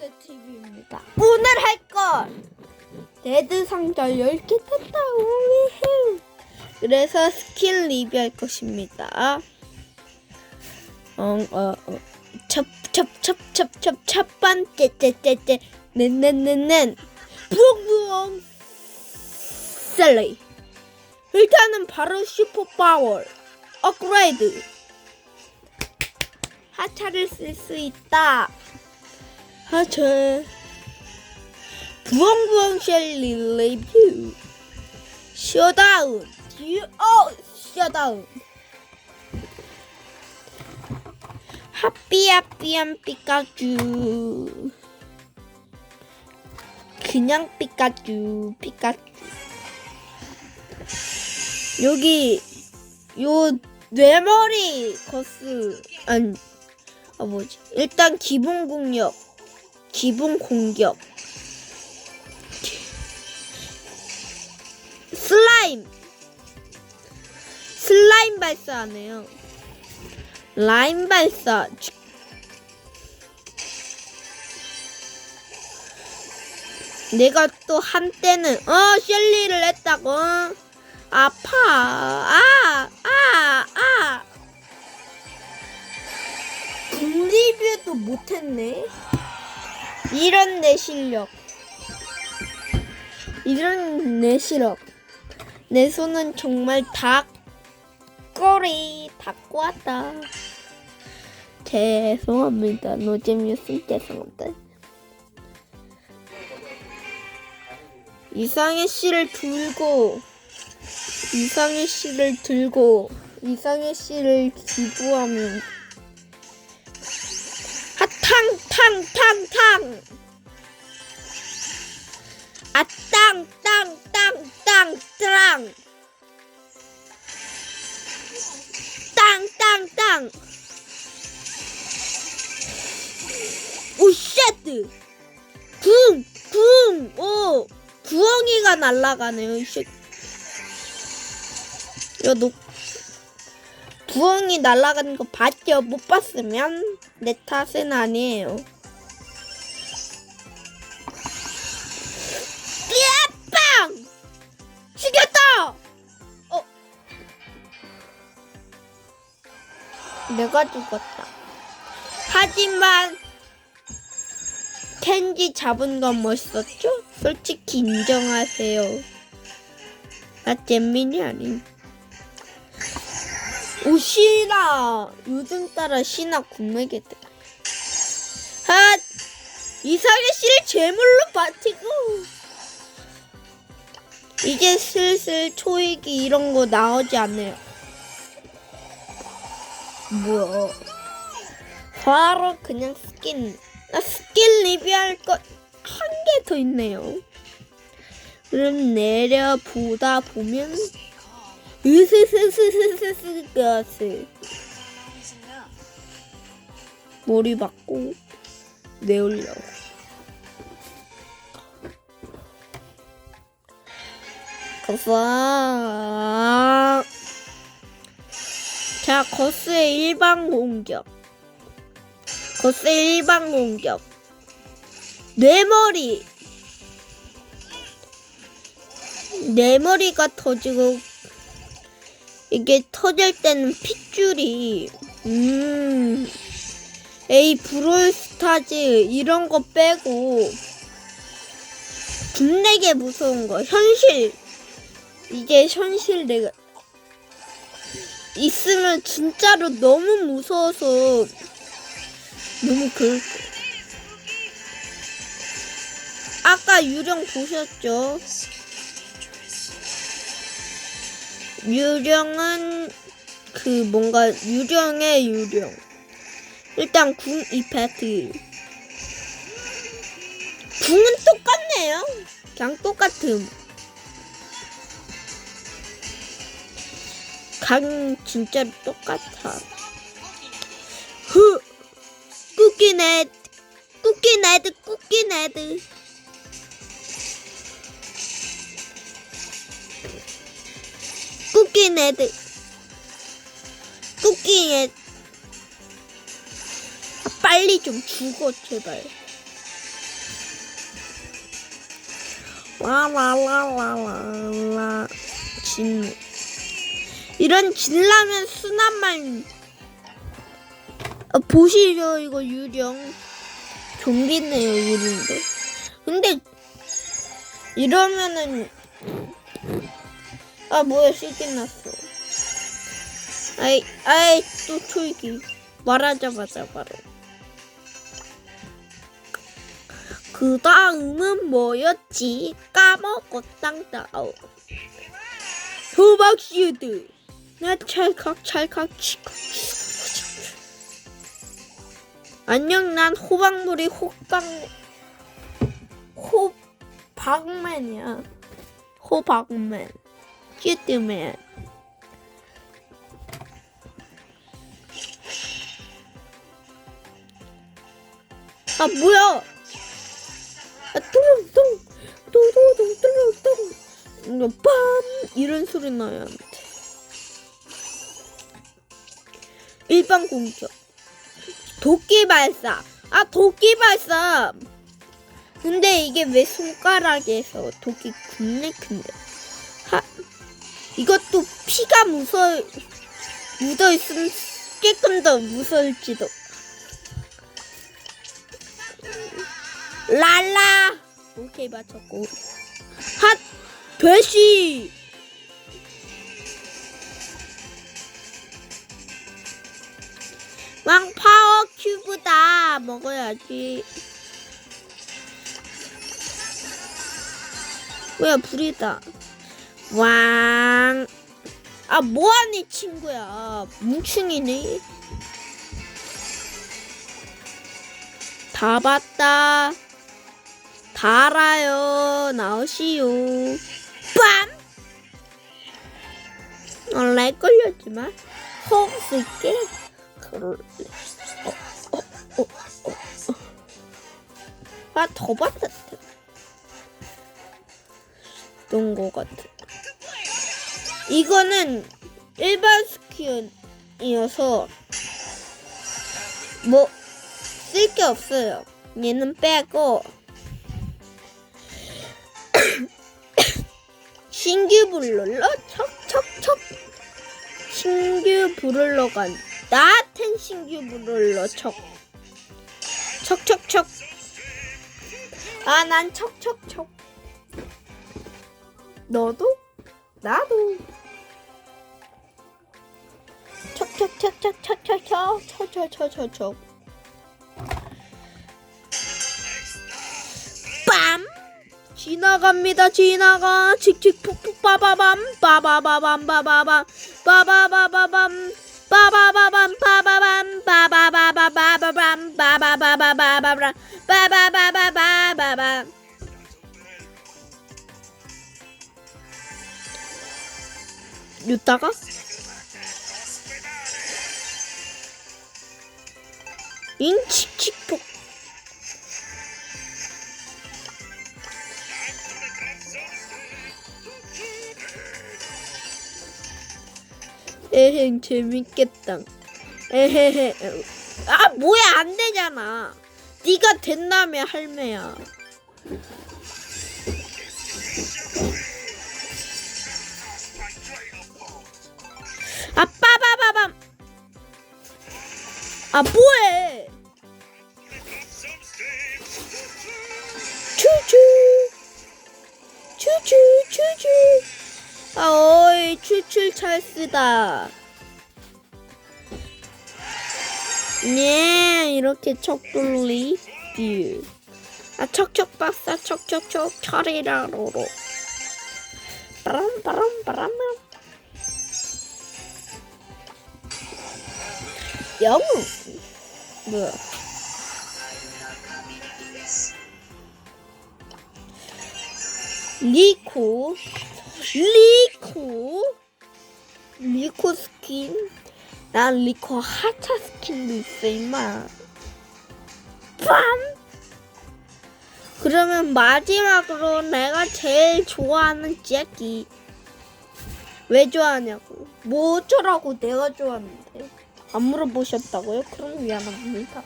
레드 TV입니다. 오늘 할 건 레드 상자 10개 탔다. 우후. 그래서 스킨 리뷰할 것입니다. 어, 어, 어. 첫, 첫, 첫, 첫, 첫, 첫 번째, 째, 째, 째, 넨넨넨넨, 부엉부엉, 셀리. 일단은 바로 슈퍼 파워, 업그레이드. 하차를 쓸 수 있다. 하차. 부엉부엉 셸리 리뷰. 셔다운. 듀오 셔다운. 하삐하삐한 피카츄. 그냥 피카츄, 피카츄. 여기 요 뇌머리 거스 아니 아 뭐지? 일단 기본 공격, 기본 공격. 슬라임, 슬라임 발사하네요. 라임 발사. 내가 또 한때는 어 셸리를 했다고 어? 아파 아아아 분리뷰도 못했네 이런 내 실력. 이런 내 실력. 내 손은 정말 닭꼬리 닭 왔다. 죄송합니다. 노잼이었음. 죄송합니다. 이상의 씨를 들고 이상의 씨를 들고 이상의 씨를 기부하면 하 탕탕탕탕 아땅땅땅땅땅. 땅땅땅. 오쉣. 붕붕오 부엉이가 날아가네요 이 새끼 야, 너 부엉이 날아가는 거 봤죠? 못 봤으면 내 탓은 아니에요. 빵! 죽였다! 어. 내가 죽었다. 하지만 켄지 잡은 건 멋있었죠? 솔직히 인정하세요. 나 잼민이 아님. 오 신아 요즘 따라 신아 군매게들 아 이상의 씨를 제물로 바치고. 이제 슬슬 초이기 이런 거 나오지 않네요. 뭐야 바로 그냥 스킨. 나 스킨 리뷰할 것 한 개 더 있네요. 그럼 내려보다 보면 으스스스스스스 가스 머리 받고 내올려 가서 자 거스의 일반 공격 거스의 일반 공격 내 머리 내 머리가 터지고 이게 터질 때는 핏줄이 음 에이 브롤스타즈 이런 거 빼고 분내게 무서운 거. 현실. 이제 현실 내가 있으면 진짜로 너무 무서워서 너무 그 아까 유령 보셨죠? 유령은 그 뭔가 유령의 유령. 일단 궁 이펙트. 궁은 똑같네요. 그냥 똑같음. 강 진짜로 똑같아. 흐. 쿠키네드. 쿠키네드. 쿠키네드. 애들. 토끼 애. 아, 빨리 좀 죽어 제발. 와와와와와와. 진 이런 진라면 순한 말 어, 아, 보시죠 이거 유령. 좀비네요 유령도 근데 이러면은 아 뭐야 실긴 났어. 아이 아이 또 초이기. 말하자마자 바로. 그 다음은 뭐였지? 까먹었당다 호박슈드 나 찰칵 찰칵 치칵 안녕 난 호박물이 호박 호박맨이야. 호박맨 아 뭐야? 아 뚜루뚱 뚜루뚱 뚜루뚱 이거 빰! 이런 소리 나야. 돼 일반 공격. 도끼 발사. 아 도끼 발사! 근데 이게 왜 손가락에서 도끼 큰데? 하 이것도 피가 무서 묻어 있으면 조금 더 무서울지도. 랄라! 오케이 맞췄고. 핫! 배시 왕 파워 큐브다. 먹어야지. 뭐야 불이다 왕. 아 뭐하니 친구야? 뭉충이네 다 봤다. 다 알아요 나오시오. 빰! 원래 걸렸지만 호흡 그럴래 어, 어, 어, 어, 어. 아 더 봤다. 던거 같아 이거는 일반 스키이어서 뭐 쓸 게 없어요. 얘는 빼고 신규 블룰러? 척척척. 신규 브룰러가 나한텐 신규 브룰러 척. 척척척. 아 난 척척척. 너도? 나도 척척척척척척척척척척척 빰! 지나갑니다 지나가. 칙칙 푹푹 빠바밤. 빠바바밤 빠바밤. 빠바바바밤. 빠바바밤 빠바밤. 빠바바바바밤. 빠바바바바밤. 빠바바바바밤. 이따가 인칙칙폭. 에헤 재밌겠다. 에헤헤. 아 뭐야 안 되잖아. 네가 된다며 할매야. 아 빠바바밤. 아 뭐해 찰스다. 네 이렇게 척돌리 뷰 아 척척 박사 척척척 처리라로로. 빠람 빠람 빠람. 영웅 뭐야? 리코. 리코 리코 스킨 난 리코 하차 스킨도 있어 임마 빰 그러면 마지막으로 내가 제일 좋아하는 잭기 왜 좋아하냐고 뭐 어쩌라고 내가 좋아하는데 안 물어보셨다고요? 그럼 미안합니다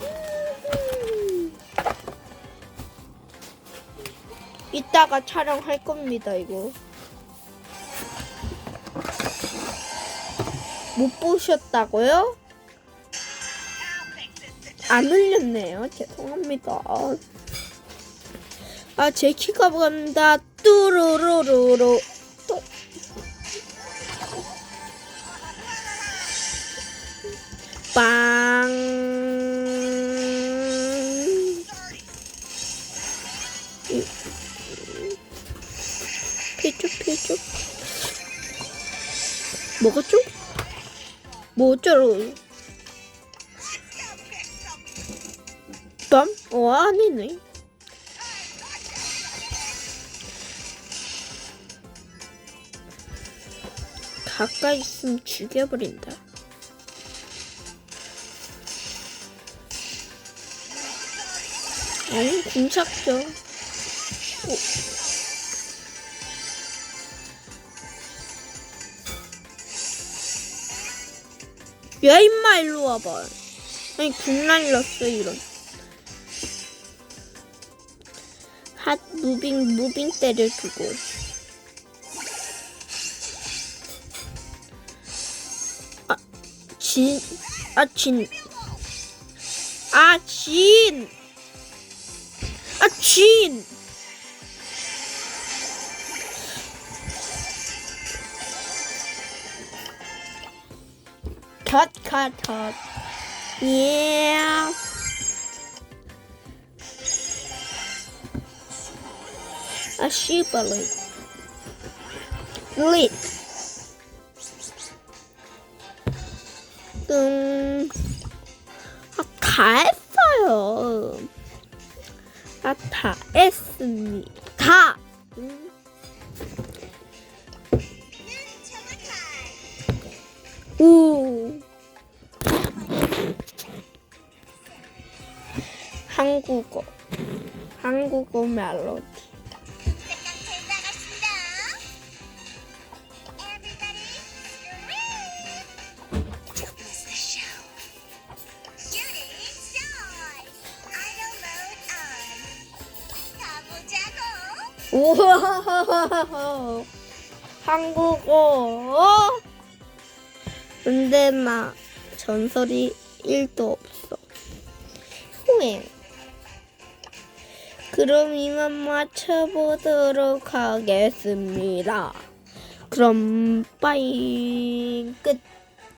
음. 이따가 촬영할 겁니다, 이거. 못 보셨다고요? 안 흘렸네요. 죄송합니다. 아, 제 키가 간다. 뚜루루루루. 또. 빵. 먹었죠? 뭐 어쩌러? 빰? 어 아니네. 가까이 있으면 죽여버린다. 아니 궁착죠. 야 임마 일로 와봐. 아니 궁 날렸어 이런. 핫 무빙 무빙 때려주고. 아 진. 아 진. 아 진. 아 진. 컷, 컷, 컷. 예. 아, 씨발로. 릿. 음. 아, 다 했어요. 아, 다 했습니다. 다. 한국어. 한국어 멜로디. 우와. 한국어. 근데 나 전설이 1도 없어. 후행. 그럼 이만 맞춰보도록 하겠습니다. 그럼 빠이 끝.